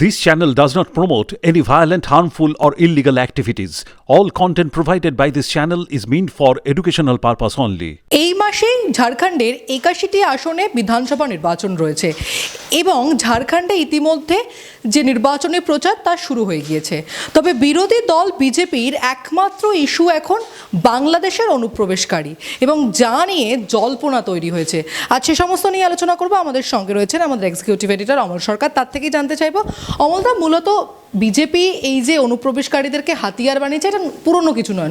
This channel does not promote any violent, harmful, or illegal activities. All content provided by this channel is meant for educational purpose only. এই মাসেই ঝাড়খণ্ডের একাশিটি আসনে বিধানসভা নির্বাচন রয়েছে এবং ঝাড়খণ্ডে ইতিমধ্যে যে নির্বাচনী প্রচার তা শুরু হয়ে গিয়েছে। তবে বিরোধী দল বিজেপির একমাত্র ইস্যু এখন বাংলাদেশের অনুপ্রবেশকারী এবং যা নিয়ে জল্পনা তৈরি হয়েছে। আর সে সমস্ত নিয়ে আলোচনা করব। আমাদের সঙ্গে রয়েছেন আমাদের এক্সিকিউটিভ এডিটর অমল সরকার। তার থেকেই জানতে চাইব, অমলদা, মূলত বিজেপি এই যে অনুপ্রবেশকারীদেরকে হাতিয়ার বানিয়েছে, এটা পুরনো কিছু নয়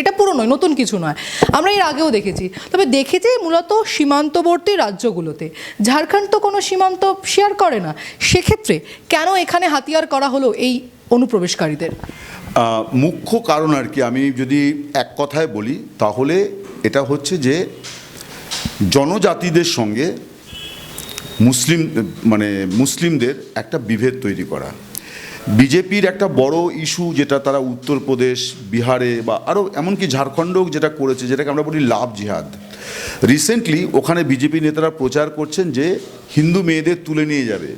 এটা পুরনো নতুন কিছু নয়। আমরা এর আগেও দেখেছি। তবে দেখেছি মূলত সীমান্তবর্তী রাজ্যগুলোতে। ঝাড়খণ্ড তো কোনো সীমান্ত শেয়ার করে না। সেক্ষেত্রে কেন এখানে হাতিয়ার করা হলো এই অনুপ্রবেশকারীদের? মুখ্য কারণ আর কি, আমি যদি এক কথায় বলি, তাহলে এটা হচ্ছে যে জনজাতিদের সঙ্গে মুসলিম মানে মুসলিমদের একটা বিভেদ তৈরি করা। বিজেপির একটা বড় ইস্যু যেটা তারা উত্তরপ্রদেশ বিহারে বা আরও এমনকি ঝাড়খণ্ডও যেটা করেছে যেটাকে আমরা বলি লাভ জিহাদ। রিসেন্টলি ওখানে বিজেপি নেতারা প্রচার করছেন যে হিন্দু মেয়েদের তুলে নিয়ে যাবে।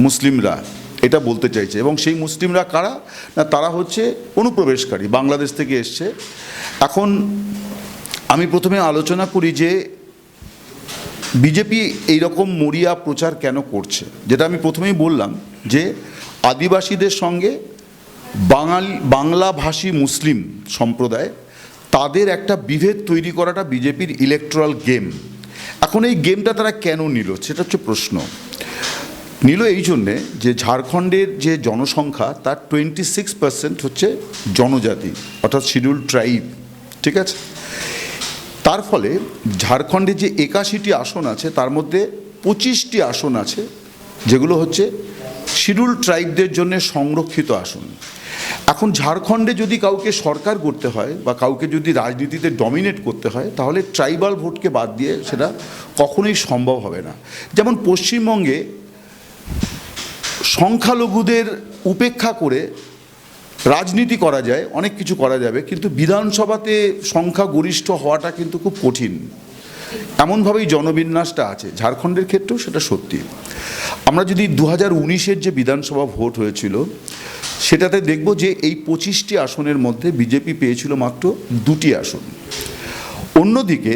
মুসলিমরা এটা বলতে চাইছে। এবং সেই মুসলিমরা কারা? না তারা হচ্ছে অনুপ্রবেশকারী বাংলাদেশ থেকে এসছে। এখন আমি প্রথমে আলোচনা করি যে বিজেপি এইরকম মরিয়া প্রচার কেন করছে যেটা আমি প্রথমেই বললাম যে আদিবাসীদের সঙ্গে বাঙালি, বাংলাভাষী মুসলিম সম্প্রদায়, তাদের একটা বিভেদ তৈরি করাটা বিজেপির ইলেকট্রাল গেম এখন এই গেমটা তারা কেন নিল? সেটা হচ্ছে প্রশ্ন। নিল এই জন্যে যে ঝাড়খণ্ডের যে জনসংখ্যা, তার টোয়েন্টি সিক্স পার্সেন্ট হচ্ছে জনজাতি, অর্থাৎ শিডিউল ট্রাইব ঠিক আছে? তার ফলে ঝাড়খণ্ডে যে একাশিটি আসন আছে, তার মধ্যে পঁচিশটি আসন আছে, যেগুলো হচ্ছে শিডিউল ট্রাইবদের জন্য সংরক্ষিত আসন। এখন ঝাড়খণ্ডে যদি কাউকে সরকার করতে হয় বা কাউকে যদি রাজনীতিতে ডমিনেট করতে হয়, তাহলে ট্রাইবাল ভোটকে বাদ দিয়ে সেটা কখনোই সম্ভব হবে না। যেমন পশ্চিমবঙ্গে সংখ্যালঘুদের উপেক্ষা করে রাজনীতি করা যায়, অনেক কিছু করা যাবে, কিন্তু বিধানসভাতে সংখ্যা গরিষ্ঠ হওয়াটা কিন্তু খুব কঠিন। এমনভাবেই জনবিন্যাসটা আছে। ঝাড়খণ্ডের ক্ষেত্রেও সেটা সত্যি। আমরা যদি দু হাজার উনিশের যে বিধানসভা ভোট হয়েছিল, সেটাতে দেখব যে এই পঁচিশটি আসনের মধ্যে বিজেপি পেয়েছিল মাত্র দুটি আসন। অন্যদিকে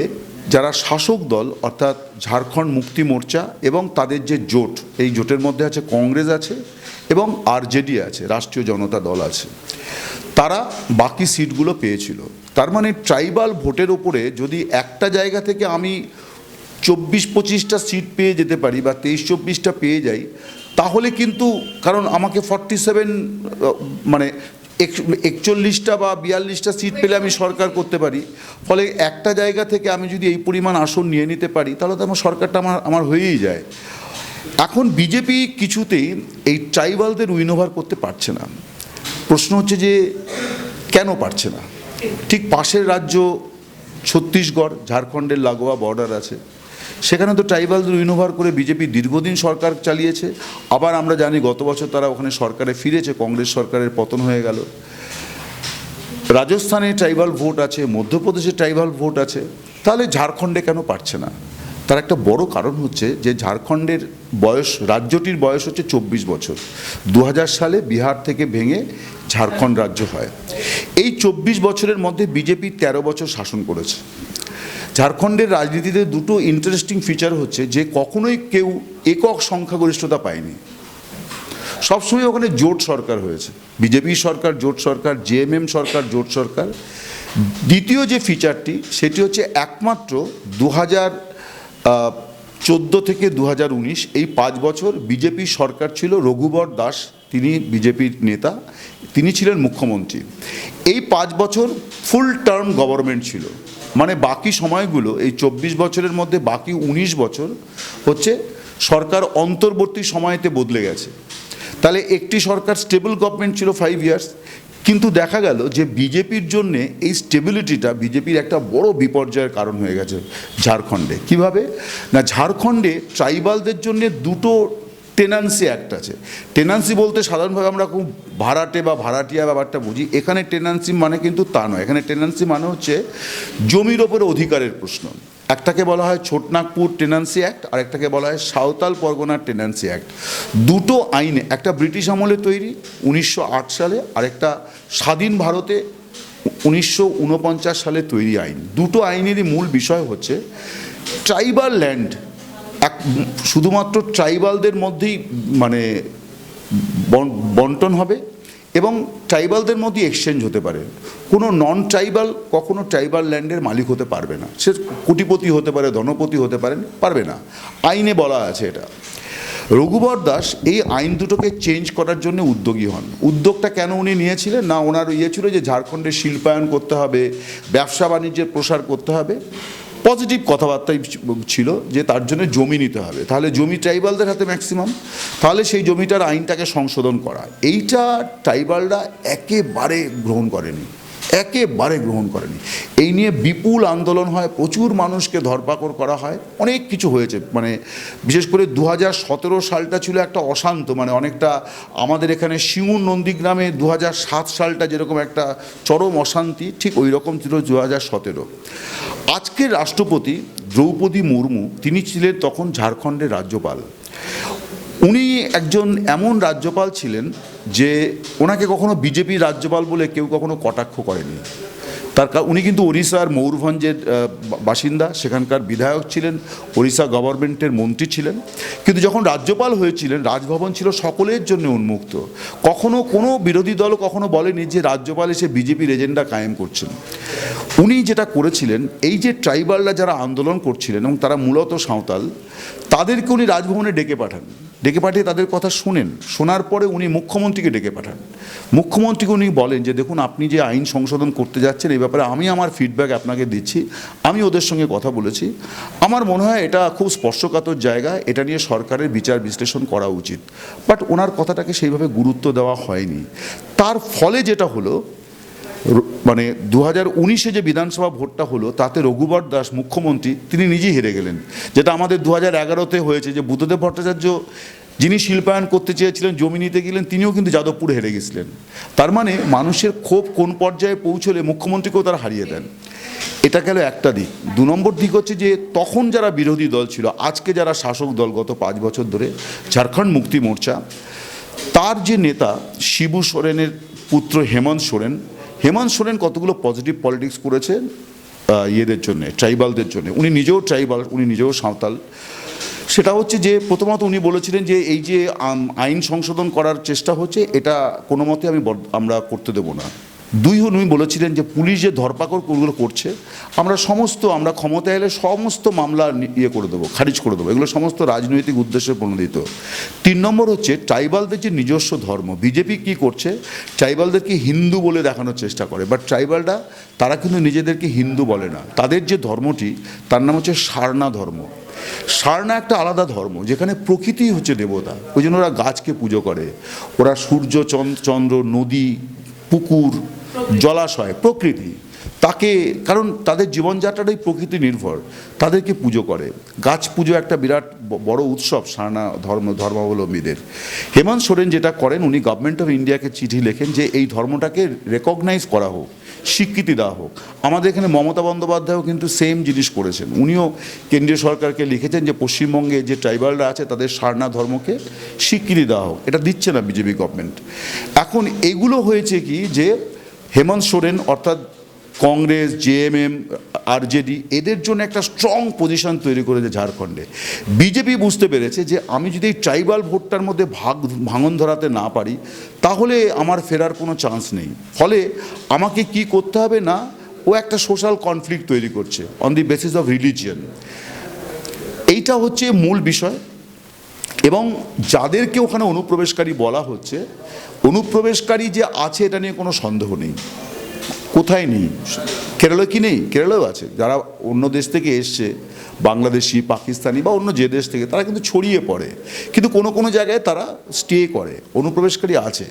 যারা শাসক দল, অর্থাৎ ঝাড়খণ্ড মুক্তি মোর্চা এবং তাদের যে জোট, এই জোটের মধ্যে আছে কংগ্রেস আছে এবং আরজেডি আছে, রাষ্ট্রীয় জনতা দল আছে। তারা বাকি সিটগুলো পেয়েছিল। তার মানে ট্রাইবাল ভোটের ওপরে যদি একটা জায়গা থেকে আমি চব্বিশ পঁচিশটা সিট পেয়ে যেতে পারি বা তেইশ চব্বিশটা পেয়ে যাই, তাহলে কিন্তু কারণ আমাকে ফর্টি সেভেন মানে এক- একচল্লিশটা বা বিয়াল্লিশটা সিট পেলে আমি সরকার করতে পারি। ফলে একটা জায়গা থেকে আমি যদি এই পরিমাণ আসন নিয়ে নিতে পারি, তাহলে তো আমার সরকারটা আমার আমার হয়েই যায়। এখন বিজেপি কিছুতেই এই ট্রাইবালদের উইন ওভার করতে পারছে না। প্রশ্ন হচ্ছে যে কেন পারছে না? ঠিক পাশের রাজ্য ছত্তিশগড়, ঝাড়খণ্ডের লাগোয়া বর্ডার আছে। সেখানে তো ট্রাইবালদের উইন ওভার করে বিজেপি দীর্ঘদিন সরকার চালিয়েছে। আবার আমরা জানি গত বছর তারা ওখানে সরকারে ফিরেছে, কংগ্রেস সরকারের পতন হয়ে গেল। রাজস্থানে ট্রাইবাল ভোট আছে, মধ্যপ্রদেশে ট্রাইবাল ভোট আছে। তাহলে ঝাড়খণ্ডে কেন পারছে না? তার একটা বড় কারণ হচ্ছে যে ঝাড়খণ্ডের বয়স, রাজ্যটির বয়স হচ্ছে চব্বিশ বছর। দু হাজার সালে বিহার থেকে ভেঙে ঝাড়খণ্ড রাজ্য হয়। এই চব্বিশ বছরের মধ্যে বিজেপি তেরো বছর শাসন করেছে। ঝাড়খণ্ডের রাজনীতিতে দুটো ইন্টারেস্টিং ফিচার হচ্ছে যে কখনোই কেউ একক সংখ্যাগরিষ্ঠতা পায়নি। সবসময় ওখানে জোট সরকার হয়েছে। বিজেপি সরকার, জোট সরকার জেএমএম সরকার, জোট সরকার। দ্বিতীয় যে ফিচারটি সেটি হচ্ছে একমাত্র দু হাজার চোদ্দ থেকে দু এই পাঁচ বছর বিজেপি সরকার ছিল রঘুবর দাস, তিনি বিজেপির নেতা, তিনি ছিলেন মুখ্যমন্ত্রী। এই পাঁচ বছর ফুল টার্ম গভর্নমেন্ট ছিল। মানে বাকি সময়গুলো, এই চব্বিশ বছরের মধ্যে বাকি উনিশ বছর হচ্ছে সরকার অন্তর্বর্তী সময়তে বদলে গেছে। তাহলে একটি সরকার স্টেবল গভর্নমেন্ট ছিল ফাইভ ইয়ার্স কিন্তু দেখা গেল যে বিজেপির জন্যে এই স্টেবিলিটিটা বিজেপির একটা বড় বিপর্যয়ের কারণ হয়ে গেছে ঝাড়খণ্ডে। কীভাবে? না, ঝাড়খণ্ডে ট্রাইবালদের জন্য দুটো টেনান্সি অ্যাক্ট আছে। টেনান্সি বলতে সাধারণভাবে আমরা খুব ভাড়াটে বা ভাড়াটিয়া ব্যাপারটা বুঝি। এখানে টেনান্সি মানে কিন্তু তা নয়। এখানে টেনান্সি মানে হচ্ছে জমির ওপরে অধিকারের প্রশ্ন। একটাকে বলা হয় ছোটনাগপুর টেনান্সি অ্যাক্ট আর একটাকে বলা হয় সাঁওতাল পরগনার টেনান্সি অ্যাক্ট। দুটো আইনে, একটা ব্রিটিশ আমলে তৈরি উনিশশো আট সালে আর একটা স্বাধীন ভারতে উনিশশো ঊনপঞ্চাশ সালে তৈরি আইন। দুটো আইনেরই মূল বিষয় হচ্ছে ট্রাইবাল ল্যান্ড, এক, শুধুমাত্র ট্রাইবালদের মধ্যেই মানে বন- বন্টন হবে এবং ট্রাইবালদের মধ্যে এক্সচেঞ্জ হতে পারে। কোনো নন ট্রাইবাল কখনো ট্রাইবাল ল্যান্ডের মালিক হতে পারবে না। সে কোটিপতি হতে পারে, ধনপতি হতে পারেন পারবে না। আইনে বলা আছে এটা। রঘুবর দাস এই আইন দুটোকে চেঞ্জ করার জন্য উদ্যোগী হন। উদ্যোগটা কেন উনি নিয়েছিলেন? না, ওনার ইয়ে ছিল যে ঝাড়খণ্ডের শিল্পায়ন করতে হবে, ব্যবসা বাণিজ্যের প্রসার করতে হবে। পজিটিভ কথাবার্তাই ছিল যে তার জন্য জমি নিতে হবে। তাহলে জমি ট্রাইবালদের হাতে ম্যাক্সিমাম তাহলে সেই জমিটার আইনটাকে সংশোধন করা। এইটা ট্রাইবালরা একেবারে গ্রহণ করেনি। একেবারে গ্রহণ করেনি। এই নিয়ে বিপুল আন্দোলন হয়, প্রচুর মানুষকে ধরপাকড় করা হয়, অনেক কিছু হয়েছে। মানে বিশেষ করে দু হাজার সতেরো সালটা ছিল একটা অশান্ত মানে অনেকটা আমাদের এখানে সিঙ্গুর নন্দীগ্রামে দু হাজার সাত সালটা যেরকম একটা চরম অশান্তি, ঠিক ওই রকম ছিল দু হাজার সতেরো। আজকের রাষ্ট্রপতি দ্রৌপদী মুর্মু, তিনি ছিলেন তখন ঝাড়খণ্ডের রাজ্যপাল। উনি একজন এমন রাজ্যপাল ছিলেন যে ওনাকে কখনো বিজেপি রাজ্যপাল বলে কেউ কখনো কটাক্ষ করেনি। তার উনি কিন্তু ওড়িশার ময়ূরভঞ্জের বাসিন্দা, সেখানকার বিধায়ক ছিলেন, ওড়িশা গভর্নমেন্টের মন্ত্রী ছিলেন। কিন্তু যখন রাজ্যপাল হয়েছিলেন, রাজভবন ছিল সকলের জন্য উন্মুক্ত। কখনো কোনো বিরোধী দল কখনো বলেনি যে রাজ্যপাল এসে বিজেপির এজেন্ডা কায়েম করছেন। উনি যেটা করেছিলেন, এই যে ট্রাইবালরা যারা আন্দোলন করছিলেন এবং তারা মূলত সাঁওতাল, তাদেরকে উনি রাজভবনে ডেকে পাঠান। ডেকে পাঠিয়ে তাদের কথা শুনেন। শোনার পরে উনি মুখ্যমন্ত্রীকে ডেকে পাঠান। মুখ্যমন্ত্রীকে উনি বলেন যে, দেখুন, আপনি যে আইন সংশোধন করতে যাচ্ছেন, এই ব্যাপারে আমি আমার ফিডব্যাক আপনাকে দিচ্ছি। আমি ওদের সঙ্গে কথা বলেছি। আমার মনে হয় এটা খুব স্পর্শকাতর জায়গা। এটা নিয়ে সরকারের বিচার বিশ্লেষণ করা উচিত। বাট ওনার কথাটাকে সেইভাবে গুরুত্ব দেওয়া হয়নি। তার ফলে যেটা হলো মানে দু হাজার উনিশে যে বিধানসভা ভোটটা হলো, তাতে রঘুবর দাস মুখ্যমন্ত্রী, তিনি নিজেই হেরে গেলেন। যেটা আমাদের দু হাজার এগারোতে হয়েছে যে বুদ্ধদেব ভট্টাচার্য যিনি শিল্পায়ন করতে চেয়েছিলেন, জমি নিতে গেলেন, তিনিও কিন্তু যাদবপুর হেরে গেছিলেন। তার মানে মানুষের ক্ষোভ কোন পর্যায়ে পৌঁছলে মুখ্যমন্ত্রীকেও তারা হারিয়ে দেন। এটা গেল একটা দিক। দু নম্বর দিক হচ্ছে যে তখন যারা বিরোধী দল ছিল, আজকে যারা শাসক দল গত পাঁচ বছর ধরে, ঝাড়খণ্ড মুক্তি মোর্চা, তার যে নেতা শিবু সোরেনের পুত্র হেমন্ত সোরেন হেমন্ত সোরেন কতগুলো পজিটিভ পলিটিক্স করেছেন ইয়েদের জন্যে, ট্রাইবালদের জন্য। উনি নিজেও ট্রাইবাল, উনি নিজেও সাঁওতাল। সেটা হচ্ছে যে, প্রথমত উনি বলেছিলেন যে, এই যে আইন সংশোধন করার চেষ্টা হচ্ছে, এটা কোনো মতে আমি আমরা করতে দেবো না। দুই উনি বলেছিলেন যে পুলিশ যে ধরপাকড় ওগুলো করছে, আমরা সমস্ত, আমরা ক্ষমতায় এলে সমস্ত মামলা ইয়ে করে দেবো, খারিজ করে দেবো। এগুলো সমস্ত রাজনৈতিক উদ্দেশ্যে প্রণোদিত। তিন নম্বর হচ্ছে ট্রাইবালদের যে নিজস্ব ধর্ম, বিজেপি কি করছে? ট্রাইবালদেরকে হিন্দু বলে দেখানোর চেষ্টা করে বাট ট্রাইবালরা, তারা কিন্তু নিজেদেরকে হিন্দু বলে না। তাদের যে ধর্মটি, তার নাম হচ্ছে সারনা ধর্ম। সারনা একটা আলাদা ধর্ম, যেখানে প্রকৃতি হচ্ছে দেবতা। ওই জন্য ওরা গাছকে পুজো করে। ওরা সূর্য চন্দ্র, নদী পুকুর জলাশয় প্রকৃতি। তাকে কারণ তাদের জীবনযাত্রাটাই প্রকৃতি নির্ভর। তাদেরকে পুজো করে। গাছ পুজো একটা বিরাট বড় উৎসব সারনা ধর্ম ধর্মাবলম্বীদের। হেমন্ত সোরেন যেটা করেন উনি গভর্নমেন্ট অফ ইন্ডিয়াকে চিঠি লেখেন যে এই ধর্মটাকে রেকগনাইজ করা হোক। স্বীকৃতি দেওয়া হোক। আমাদের এখানে মমতা বন্দ্যোপাধ্যায়ও কিন্তু সেম জিনিস করেছেন। উনিও কেন্দ্রীয় সরকারকে লিখেছেন যে পশ্চিমবঙ্গে যে ট্রাইবালরা আছে তাদের সারনা ধর্মকে স্বীকৃতি দেওয়া হোক। এটা দিচ্ছে না বিজেপি গভর্নমেন্ট এখন এগুলো হয়েছে কি যে হেমন্ত সোরেন অর্থাৎ কংগ্রেস জেএমএম আরজেডি এদের জন্য একটা স্ট্রং পজিশন তৈরি করেছে ঝাড়খণ্ডে। বিজেপি বুঝতে পেরেছে যে আমি যদি এই ট্রাইবাল ভোটটার মধ্যে ভাগ, ভাঙন ধরাতে না পারি, তাহলে আমার ফেরার কোনো চান্স নেই। ফলে আমাকে কি করতে হবে না, ও একটা সোশ্যাল কনফ্লিক্ট তৈরি করছে on the basis of religion এইটা হচ্ছে মূল বিষয়। এবং যাদেরকে ওখানে অনুপ্রবেশকারী বলা হচ্ছে, অনুপ্রবেশকারী যে আছে এটা নিয়ে কোনো সন্দেহ নেই। কোথায় নেই? কেরলে কি নেই? কেরলেও আছে। যারা অন্য দেশ থেকে এসছে, বাংলাদেশি, পাকিস্তানি বা অন্য যে দেশ থেকে, তারা কিন্তু ছড়িয়ে পড়ে। কিন্তু কোনো কোনো জায়গায় তারা স্টে করে, অনুপ্রবেশকারী আছে।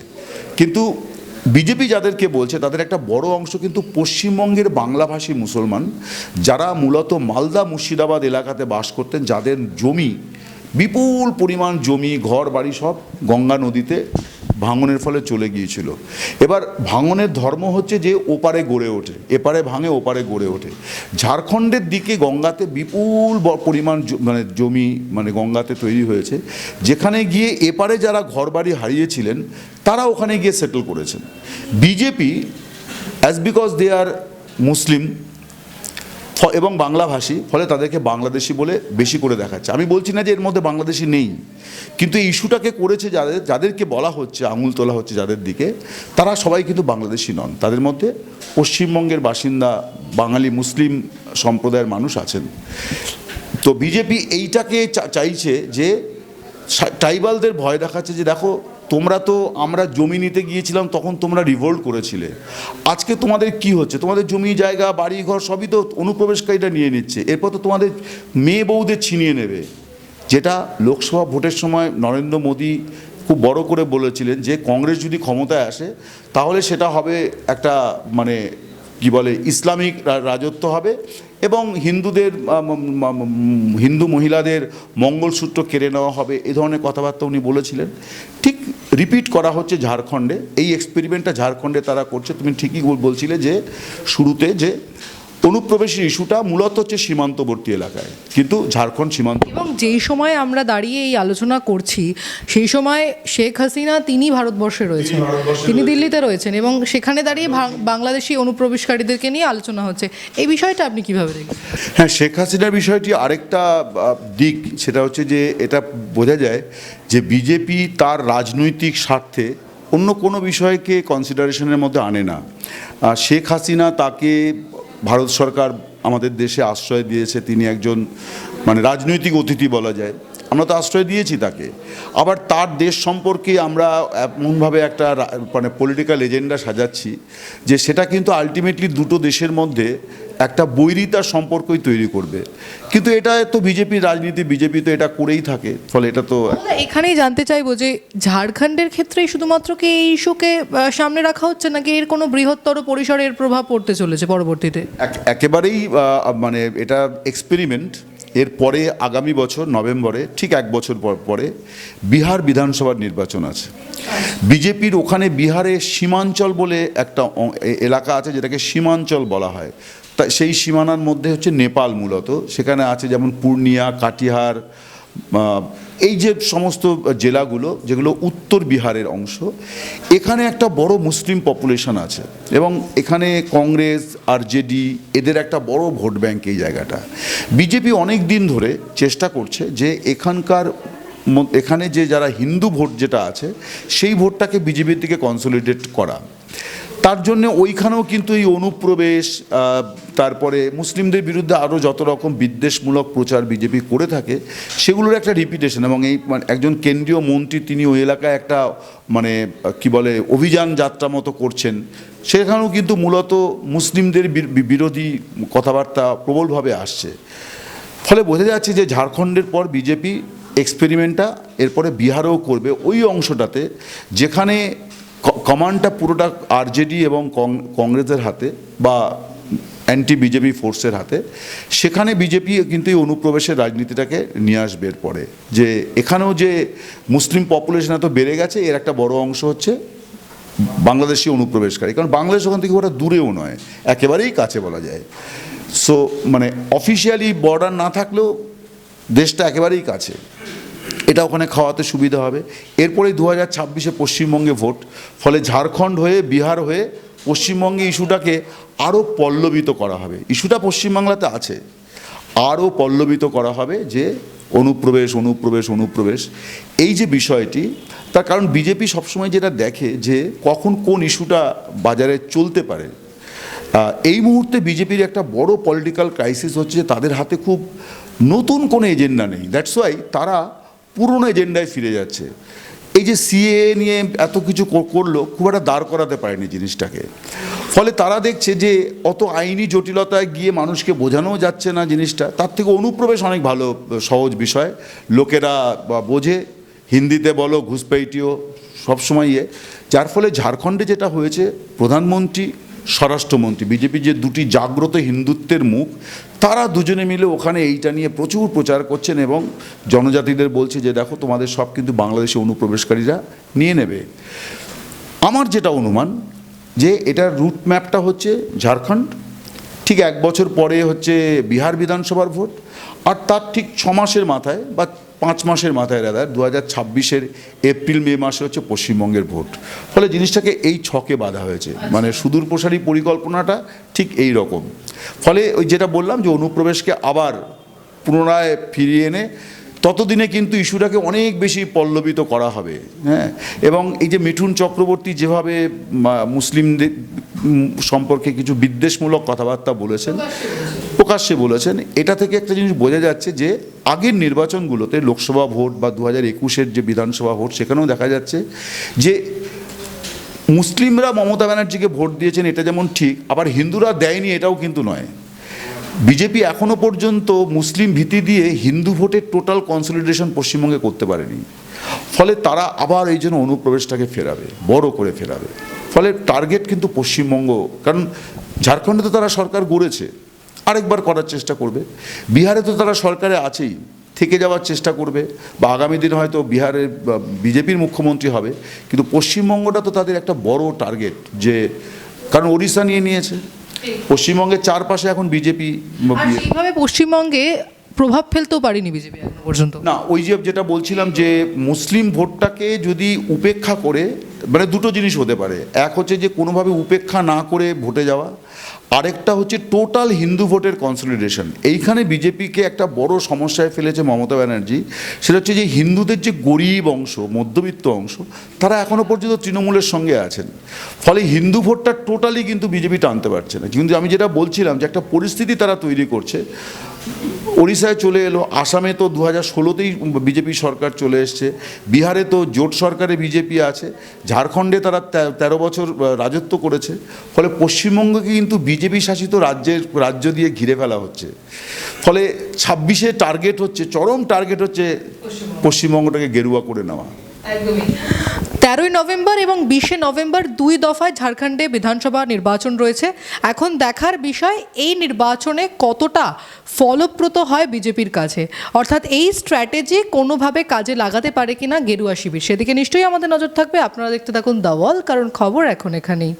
কিন্তু বিজেপি যাদেরকে বলছে, তাদের একটা বড় অংশ কিন্তু পশ্চিমবঙ্গের বাংলাভাষী মুসলমান, যারা মূলত মালদা মুর্শিদাবাদ এলাকাতে বাস করতেন, যাদের জমি বিপুল পরিমাণ জমি, ঘর, বাড়ি সব গঙ্গা নদীতে ভাঙনের ফলে চলে গিয়েছিল। এবার ভাঙনের ধর্ম হচ্ছে যে ওপারে গড়ে ওঠে, এপারে ভাঙে ওপারে গড়ে ওঠে। ঝাড়খণ্ডের দিকে গঙ্গাতে বিপুল পরিমাণ মানে জমি মানে গঙ্গাতে তৈরি হয়েছে। যেখানে গিয়ে এপারে যারা ঘরবাড়ি হারিয়েছিলেন, তারা ওখানে গিয়ে সেটেল করেছেন। BJP as because they are Muslim এবং বাংলাভাষী, ফলে তাদেরকে বাংলাদেশি বলে বেশি করে দেখাচ্ছে। আমি বলছি না যে এর মধ্যে বাংলাদেশি নেই, কিন্তু এই ইস্যুটাকে করেছে যাদের, যাদেরকে বলা হচ্ছে, আঙুল তোলা হচ্ছে যাদের দিকে, তারা সবাই কিন্তু বাংলাদেশি নন। তাদের মধ্যে পশ্চিমবঙ্গের বাসিন্দা বাঙালি মুসলিম সম্প্রদায়ের মানুষ আছেন। তো বিজেপি এইটাকে চাইছে যে ট্রাইবালদের ভয় দেখাচ্ছে যে দেখো তোমরা তো আমরা জমি নিতে গিয়েছিলাম, তখন তোমরা রিভোল্ট করেছিলে। আজকে তোমাদের কি হচ্ছে? তোমাদের জমি, জায়গা বাড়ি ঘর সবই তো অনুপ্রবেশকারীটা নিয়ে নিচ্ছে। এরপর তো তোমাদের মেয়ে বউদের ছিনিয়ে নেবে। যেটা লোকসভা ভোটের সময় নরেন্দ্র মোদী খুব বড় করে বলেছিলেন যে, কংগ্রেস যদি ক্ষমতায় আসে, তাহলে সেটা হবে একটা মানে কি বলে, ইসলামিক রাজত্ব হবে এবং হিন্দুদের হিন্দু মহিলাদের মঙ্গলসূত্র কেড়ে নেওয়া হবে, এ ধরনের কথাবার্তা উনি বলেছিলেন। ঠিক রিপিট করা হচ্ছে ঝাড়খণ্ডে, এই এক্সপেরিমেন্টটা ঝাড়খণ্ডে তারা করছে। তুমি ঠিকই বলছিলে যে শুরুতে যে অনুপ্রবেশের ইস্যুটা মূলত হচ্ছে সীমান্তবর্তী এলাকায়। কিন্তু ঝাড়খণ্ড সীমান্ত এবং যেই সময় আমরা দাঁড়িয়ে এই আলোচনা করছি সেই সময় শেখ হাসিনা তিনি ভারতবর্ষে রয়েছেন। তিনি দিল্লিতে রয়েছেন এবং সেখানে দাঁড়িয়ে বাংলাদেশি অনুপ্রবেশকারীদেরকে নিয়ে আলোচনা হচ্ছে। এই বিষয়টা আপনি কীভাবে দেখছেন হ্যাঁ শেখ হাসিনার বিষয়টি আরেকটা দিক সেটা হচ্ছে যে এটা বোঝা যায় যে বিজেপি তার রাজনৈতিক স্বার্থে অন্য কোনো বিষয়কে কনসিডারেশনের মধ্যে আনে না। শেখ হাসিনা তাকে ভারত সরকার আমাদের দেশে আশ্রয় দিয়েছে, তিনি একজন মানে রাজনৈতিক অতিথি বলা যায়। আমরা তো আশ্রয় দিয়েছি তাকে। আবার তার দেশ সম্পর্কে আমরা এমনভাবে একটা মানে পলিটিক্যাল এজেন্ডা সাজাচ্ছি যে সেটা কিন্তু আলটিমেটলি দুটো দেশের মধ্যে একটা বৈরিতার সম্পর্কই তৈরি করবে। কিন্তু এটা তো বিজেপির রাজনীতি বিজেপি তো এটা করেই থাকে ফলে এটা তো এখানেই জানতে চাইব যে ঝাড়খণ্ডের ক্ষেত্রেই শুধুমাত্র কি এই ইস্যুকে সামনে রাখা হচ্ছে নাকি এর কোনো বৃহত্তর পরিসরের প্রভাব পড়তে চলেছে পরবর্তীতে? এক- একেবারেই মানে এটা এক্সপেরিমেন্ট এরপরে আগামী বছর নভেম্বরে ঠিক এক বছর পর পরে বিহার বিধানসভার নির্বাচন আছে। বিজেপির ওখানে বিহারে সীমাঞ্চল বলে একটা এলাকা আছে যেটাকে সীমাঞ্চল বলা হয়। তা সেই সীমানার মধ্যে হচ্ছে নেপাল মূলত। সেখানে আছে যেমন পূর্ণিয়া, কাটিহার এই যে সমস্ত জেলাগুলো, যেগুলো উত্তর বিহারের অংশ, এখানে একটা বড় মুসলিম পপুলেশন আছে এবং এখানে কংগ্রেস, আরজেডি এদের একটা বড় ভোট ব্যাংক এই জায়গাটা। বিজেপি অনেক দিন ধরে চেষ্টা করছে যে এখানকার এখানে যে যারা হিন্দু ভোট যেটা আছে, সেই ভোটটাকে বিজেপির দিকে কনসলিডেট করা। তার জন্য ওইখানেও কিন্তু এই অনুপ্রবেশ তারপরে মুসলিমদের বিরুদ্ধে আরও যত রকম বিদ্বেষমূলক প্রচার বিজেপি করে থাকে, সেগুলোর একটা রিপিটেশন এবং এই মানে একজন কেন্দ্রীয় মন্ত্রী তিনি ওই এলাকায় একটা মানে কি বলে, অভিযান যাত্রা মতো করছেন। সেখানেও কিন্তু মূলত মুসলিমদের বিরোধী কথাবার্তা প্রবলভাবে আসছে। ফলে বোঝা যাচ্ছে যে ঝাড়খণ্ডের পর বিজেপি এক্সপেরিমেন্টটা এরপরে বিহারেও করবে। ওই অংশটাতে যেখানে কমান্ডটা পুরোটা আরজেডি এবং কংগ্রেসের হাতে বা অ্যান্টি বিজেপি ফোর্সের হাতে। সেখানে বিজেপি কিন্তু এই অনুপ্রবেশের রাজনীতিটাকে নিয়ে আসবে এরপরে। যে এখানেও যে মুসলিম পপুলেশন এত বেড়ে গেছে, এর একটা বড় অংশ হচ্ছে বাংলাদেশি অনুপ্রবেশকারী। কারণ বাংলাদেশ ওখান থেকে ওরা দূরেও নয়, একেবারেই কাছে বলা যায়। সো মানে অফিসিয়ালি বর্ডার না থাকলেও দেশটা একেবারেই কাছে। এটা ওখানে খাওয়াতে সুবিধা হবে। এরপরে দু হাজার ছাব্বিশে পশ্চিমবঙ্গে ভোট, ফলে ঝাড়খণ্ড হয়ে, বিহার হয়ে পশ্চিমবঙ্গে ইস্যুটাকে আরও পল্লবিত করা হবে। ইস্যুটা পশ্চিমবাংলাতে আছে। আরও পল্লবিত করা হবে যে অনুপ্রবেশ অনুপ্রবেশ অনুপ্রবেশ। এই যে বিষয়টি, তার কারণ বিজেপি সবসময় যেটা দেখে যে কখন কোন ইস্যুটা বাজারে চলতে পারে। এই মুহূর্তে বিজেপির একটা বড় পলিটিক্যাল ক্রাইসিস হচ্ছে যে তাদের হাতে খুব নতুন কোনো এজেন্ডা নেই। দ্যাটস ওয়াই তারা পুরনো এজেন্ডায় ফিরে যাচ্ছে। এই যে সিএ নিয়ে এত কিছু কর- করল, খুব একটা দাঁড় করাতে পারেনি জিনিসটাকে। ফলে তারা দেখছে যে অত আইনি জটিলতায় গিয়ে মানুষকে বোঝানোও যাচ্ছে না জিনিসটা। তার থেকে অনুপ্রবেশ অনেক ভালো, সহজ বিষয়। লোকেরা বোঝে, হিন্দিতে বলো, ঘুষপেইটিও সবসময় ইয়ে। যার ফলে ঝাড়খণ্ডে যেটা হয়েছে, প্রধানমন্ত্রী, স্বরাষ্ট্রমন্ত্রী বিজেপি যে দুটি জাগ্রত হিন্দুত্বের মুখ তারা দুজনে মিলে ওখানে এইটা নিয়ে প্রচুর প্রচার করছেন এবং জনজাতিদের বলছে যে দেখো, তোমাদের সব কিন্তু বাংলাদেশে অনুপ্রবেশকারীরা নিয়ে নেবে। আমার যেটা অনুমান যে এটার রুট ম্যাপটা হচ্ছে ঝাড়খণ্ড, ঠিক এক বছর পরে হচ্ছে বিহার বিধানসভার ভোট, আর তার ঠিক ছ মাসের মাথায় বা পাঁচ মাসের মাথায় দাদা দু হাজার ছাব্বিশের এপ্রিল, মে মাসে হচ্ছে পশ্চিমবঙ্গের ভোট। ফলে জিনিসটাকে এই ছকে বাঁধা হয়েছে। মানে সুদূর প্রসারী পরিকল্পনাটা ঠিক এই রকম। ফলে ওই যেটা বললাম যে অনুপ্রবেশকে আবার পুনরায় ফিরিয়ে এনে ততদিনে কিন্তু ইস্যুটাকে অনেক বেশি পল্লবিত করা হবে। হ্যাঁ? এবং এই যে মিঠুন চক্রবর্তী যেভাবে মুসলিমদের সম্পর্কে কিছু বিদ্বেষমূলক কথাবার্তা বলেছেন প্রকাশ্যে বলেছেন, এটা থেকে একটা জিনিস বোঝা যাচ্ছে যে আগের নির্বাচনগুলোতে লোকসভা ভোট বা দু হাজার একুশের যে বিধানসভা ভোট, সেখানেও দেখা যাচ্ছে যে মুসলিমরা মমতা ব্যানার্জিকে ভোট দিয়েছেন, এটা যেমন ঠিক, আবার হিন্দুরা দেয়নি, এটাও কিন্তু নয়। বিজেপি এখনও পর্যন্ত মুসলিম ভীতি দিয়ে হিন্দু ভোটের টোটাল কনসলিডেশন পশ্চিমবঙ্গে করতে পারেনি। ফলে তারা আবার এই জন্য অনুপ্রবেশটাকে ফেরাবে, বড় করে ফেরাবে। ফলে টার্গেট কিন্তু পশ্চিমবঙ্গ, কারণ ঝাড়খণ্ডে তো তারা সরকার গড়েছে। আরেকবার করার চেষ্টা করবে। বিহারে তো তারা সরকারে আছেই থেকে যাওয়ার চেষ্টা করবে। বা আগামী দিনে হয়তো বিহারের বিজেপির মুখ্যমন্ত্রী হবে। কিন্তু পশ্চিমবঙ্গটা তো তাদের একটা বড় টার্গেট যে কারণ ওড়িশা নিয়ে নিয়েছে। পশ্চিমবঙ্গের চারপাশে এখন বিজেপি সেইভাবে পশ্চিমবঙ্গে প্রভাব ফেলতেও পারেনি বিজেপি এখনও পর্যন্ত। না ওই যে যেটা বলছিলাম যে মুসলিম ভোটটাকে যদি উপেক্ষা করে মানে দুটো জিনিস হতে পারে। এক হচ্ছে যে কোনোভাবে উপেক্ষা না করে ভোটে যাওয়া আরেকটা হচ্ছে টোটাল হিন্দু ভোটের কনসলিডেশন এইখানে বিজেপিকে একটা বড় সমস্যায় ফেলেছে মমতা ব্যানার্জি, সেটা হচ্ছে যে হিন্দুদের যে গরিব অংশ, মধ্যবিত্ত অংশ, তারা এখনও পর্যন্ত তৃণমূলের সঙ্গে আছেন। ফলে হিন্দু ভোটটা টোটালি কিন্তু বিজেপি টানতে পারছে না। কিন্তু আমি যেটা বলছিলাম যে একটা পরিস্থিতি তারা তৈরি করছে ওড়িশায় চলে এলো আসামে তো দু হাজার ষোলোতেই বিজেপি সরকার চলে এসছে বিহারে তো জোট সরকারে বিজেপি আছে ঝাড়খণ্ডে তারা তে- তেরো বছর রাজত্ব করেছে ফলে পশ্চিমবঙ্গকে কিন্তু বিজেপি শাসিত রাজ্যের রাজ্য দিয়ে ঘিরে ফেলা হচ্ছে। ফলে ছাব্বিশে টার্গেট হচ্ছে চরম টার্গেট হচ্ছে পশ্চিমবঙ্গটাকে গেরুয়া করে নেওয়া। তেরোই নভেম্বর এবং বিশে নভেম্বর দুই দফায় ঝাড়খণ্ডে বিধানসভা নির্বাচন রয়েছে। এখন দেখার বিষয়, এই নির্বাচনে কতটা ফলপ্রত হয় বিজেপির কাছে? অর্থাৎ এই স্ট্র্যাটেজি কোনোভাবে কাজে লাগাতে পারে কিনা গেরুয়া শিবির? সেদিকে নিশ্চয়ই আমাদের নজর থাকবে। আপনারা দেখতে থাকুন দাওয়াল কারণ খবর এখন এখানেই।